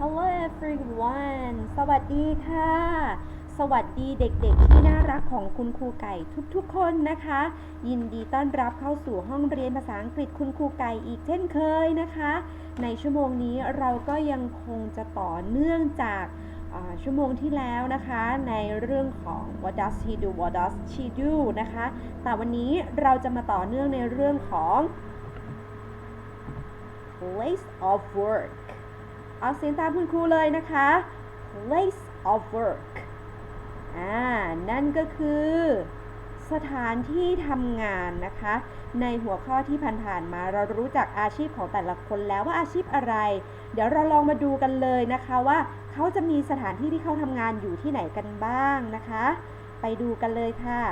Hello everyone สวัสดีค่ะ สวัสดีเด็กๆ ที่น่ารักของคุณครูไก่ทุกๆ คนนะคะ ยินดีต้อนรับเข้าสู่ห้องเรียนภาษาอังกฤษคุณครูไก่อีกเช่นเคยนะคะ ในชั่วโมงนี้เราก็ยังคงจะต่อเนื่องจากชั่วโมงที่แล้วนะคะ ในเรื่องของ what does he do what does she do นะคะ แต่วันนี้เราจะมาต่อเนื่องในเรื่องของ place of work เอาเสียงตามคุณครูเลยนะคะ place of work อ่า นั่นก็คือ สถานที่ทำงานนะคะ ในหัวข้อที่ผ่านๆมาเรารู้จักอาชีพของแต่ละคนแล้วว่าอาชีพอะไร เดี๋ยวเราลองมาดูกันเลยนะคะว่าเขาจะมีสถานที่ที่เขาทำงานอยู่ที่ไหนกันบ้างนะคะ ไปดูกันเลยค่ะ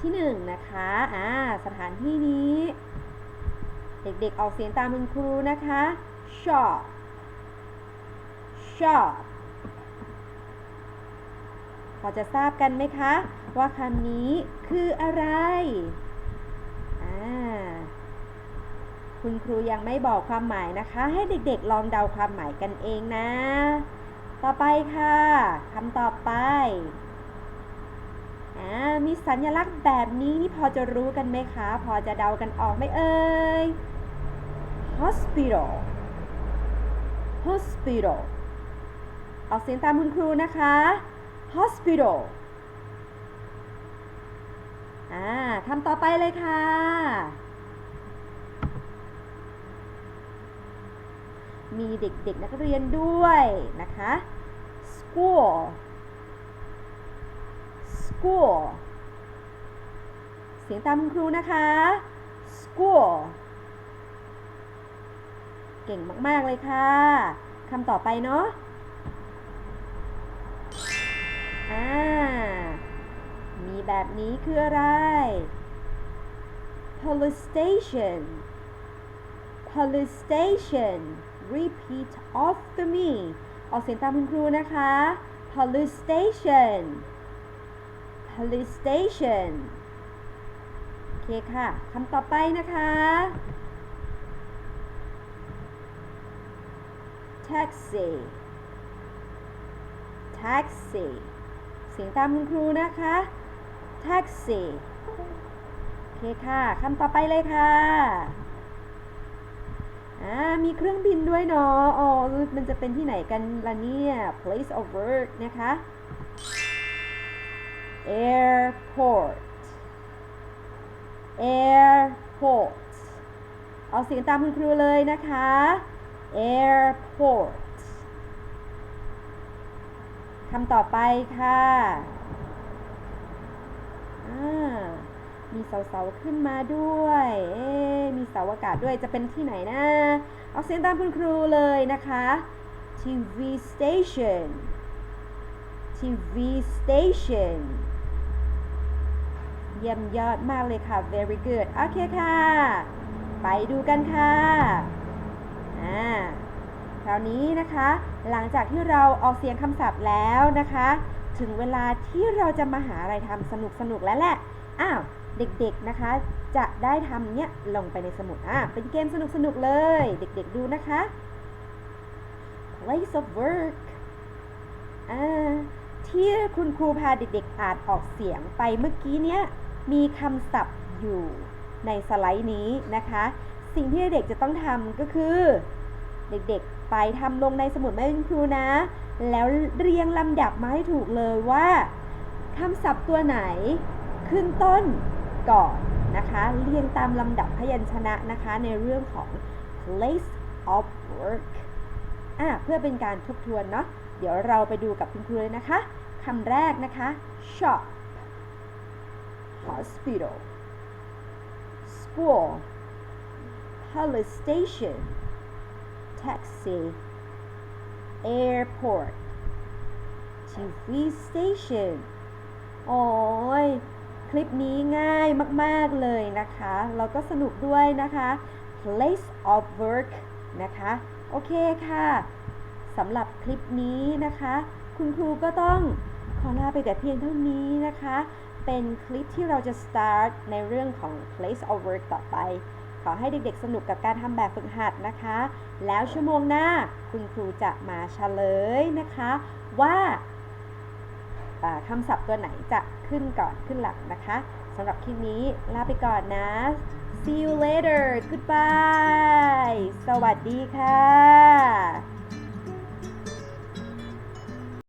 ที่หนึ่งนะคะ อ่า สถานที่นี้ เด็กๆออกเสียงตามคุณครูนะคะ shop shop พอจะทราบกันไหมคะ ว่าคำนี้คืออะไรคุณครูยังไม่บอกความหมายนะคะ ให้เด็กๆ ลองเดาความหมายกันเองนะ ต่อไปค่ะคำต่อไปอ่ามีสัญลักษณ์แบบนี้นี่พอจะรู้กันไหมคะ พอจะเดากันออกไหมเอ่ย hospital hospital ออกเสียงตามคุณครูนะคะ hospital อ่าคำต่อไปเลยค่ะ มีเด็กๆนักเรียนด้วยนะคะ school school เสียงตามคุณครูนะคะ school เก่งมาก ๆ เลยค่ะคำต่อไปเนาะอ่ามีแบบนี้คืออะไร police station police station repeat after me ออกเสียงตามคุณครูนะคะ police station police station โอเคค่ะ คำต่อไปนะคะ taxi taxi เสียงตามคุณครูนะคะ taxi โอเคค่ะคำต่อไปเลยค่ะอ่ามีเครื่องบินด้วยเนาะอ๋อมันจะเป็นที่ไหนกันล่ะเนี่ย place of work นะคะ airport airport เอาเสียงตามคุณครูเลยนะคะ airport คำต่อไปค่ะอ่ามีเสาๆขึ้นมาด้วย เอ๊มีเสาอากาศด้วย จะเป็นที่ไหนนะ เอาเสียงตามคุณครูเลยนะคะ TV station TV station เยี่ยมยอดมากเลยค่ะ very good โอเคค่ะ ไปดูกันค่ะาวนี้นะคะ หลังจากที่เราออกเสียงคำศัพท์แล้วนะคะ ถึงเวลาที่เราจะมาหาอะไรทำสนุกสนุกแล้วแหละอ้าวเด็กๆนะคะ จะได้ทำเนี้ยลงไปในสมุดอ่าเป็นเกมสนุกสนุกเลย เด็กๆดูนะคะ place of work อ่าที่คุณครูพาเด็กๆอ่านออกเสียงไปเมื่อกี้เนี้ยมีคำศัพท์อยู่ในสไลด์นี้นะคะ สิ่งที่เด็กจะต้องทำก็คือ เด็กๆ ไปทำลงในสมุดแม่คุณครูนะ แล้วเรียงลำดับมาให้ถูกเลยว่าคำศัพท์ตัวไหนขึ้นต้นก่อนนะคะ เรียงตามลำดับพยัญชนะนะคะ ในเรื่องของ place of work อะเพื่อเป็นการทบทวนเนาะเดี๋ยวเราไปดูกับคุณครูเลยนะคะคำแรกนะคะ shop hospital school police station taxi airport TV station โอ้ย คลิปนี้ง่ายมาก ๆ เลยนะคะแล้วก็สนุกด้วยนะคะ place of work นะคะ โอเคค่ะสำหรับคลิปนี้นะคะ คุณครูก็ต้องขอลาไปแต่เพียงเท่านี้นะคะ เป็นคลิปที่เราจะ start ในเรื่องของ place of work ต่อไป ขอให้เด็กๆสนุกกับการทำแบบฝึกหัดนะคะ แล้วชั่วโมงหน้าคุณครูจะมาเฉลยนะคะว่าอ่าคำศัพท์ตัวไหนจะขึ้นก่อนขึ้นหลังนะคะสำหรับคลิปนี้ลาไปก่อนนะ see you later goodbye สวัสดีค่ะ